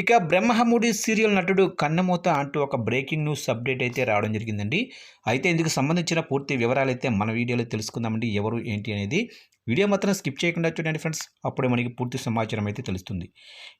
ఇక బ్రహ్మముడి సీరియల్ నటుడు కన్నమూత అంటూ ఒక బ్రేకింగ్ న్యూస్ అప్డేట్ అయితే రావడం జరిగిందండి. అయితే ఇందుకు సంబంధించిన పూర్తి వివరాలు అయితే మన వీడియోలో తెలుసుకుందామండి. ఎవరు ఏంటి అనేది వీడియో మాత్రం స్కిప్ చేయకుండా చూడండి ఫ్రెండ్స్. అప్పుడే మనకి పూర్తి సమాచారం అయితే తెలుస్తుంది.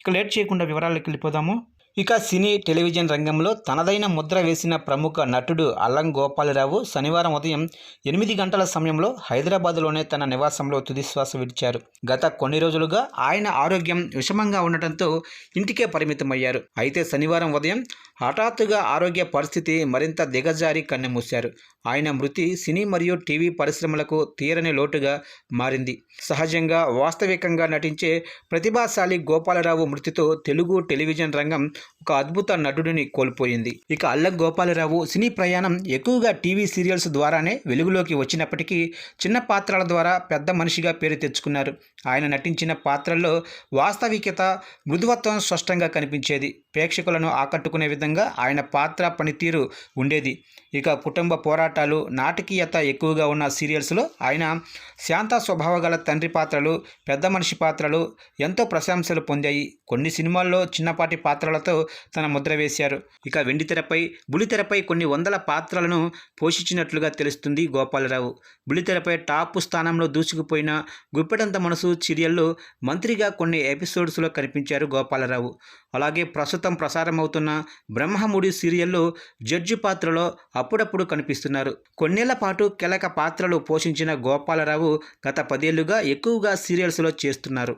ఇక లేట్ చేయకుండా వివరాలకు వెళ్ళిపోదాము. ఇక సినీ టెలివిజన్ రంగంలో తనదైన ముద్ర వేసిన ప్రముఖ నటుడు అల్లం గోపాలరావు శనివారం ఉదయం ఎనిమిది గంటల సమయంలో హైదరాబాద్లోనే తన నివాసంలో తుదిశ్వాస విడిచారు. గత కొన్ని రోజులుగా ఆయన ఆరోగ్యం విషమంగా ఉండటంతో ఇంటికే పరిమితమయ్యారు. అయితే శనివారం ఉదయం హఠాత్తుగా ఆరోగ్య పరిస్థితి మరింత దిగజారి కన్నెమూశారు. ఆయన మృతి సినీ మరియు టీవీ పరిశ్రమలకు తీరని లోటుగా మారింది. సహజంగా వాస్తవికంగా నటించే ప్రతిభాశాలి గోపాలరావు మృతితో తెలుగు టెలివిజన్ రంగం ఒక అద్భుత నటుడిని కోల్పోయింది. ఇక అల్లం గోపాలరావు సినీ ప్రయాణం ఎక్కువగా టీవీ సీరియల్స్ ద్వారానే వెలుగులోకి వచ్చినప్పటికీ చిన్న పాత్రల ద్వారా పెద్ద మనిషిగా పేరు తెచ్చుకున్నారు. ఆయన నటించిన పాత్రల్లో వాస్తవికత మృదువత్వం స్పష్టంగా కనిపించేది. ప్రేక్షకులను ఆకట్టుకునే విధంగా ఆయన పాత్ర పనితీరు ఉండేది. ఇక కుటుంబ పోరాటాలు నాటకీయత ఎక్కువగా ఉన్న సీరియల్స్లో ఆయన శాంత స్వభావ గల తండ్రి పాత్రలు పెద్ద మనిషి పాత్రలు ఎంతో ప్రశంసలు పొందాయి. కొన్ని సినిమాల్లో చిన్నపాటి పాత్రలతో తన ముద్ర వేశారు. ఇక వెండితెరపై బులితెరపై కొన్ని వందల పాత్రలను పోషించినట్లుగా తెలుస్తుంది గోపాలరావు. బులితెరపై టాప్ స్థానంలో దూసుకుపోయిన గుప్పెడంత మనసు సీరియల్లో మంత్రిగా కొన్ని ఎపిసోడ్స్లో కనిపించారు గోపాలరావు. అలాగే ప్రస్తుతం ప్రసారమవుతున్న బ్రహ్మముడి సీరియల్లో జడ్జి పాత్రలో అప్పుడప్పుడు కనిపిస్తున్నారు. కొన్నేళ్ళ పాటు కీలక పాత్రలు పోషించిన గోపాలరావు గత పదేళ్ళుగా ఎక్కువగా సీరియల్స్లో చేస్తున్నారు.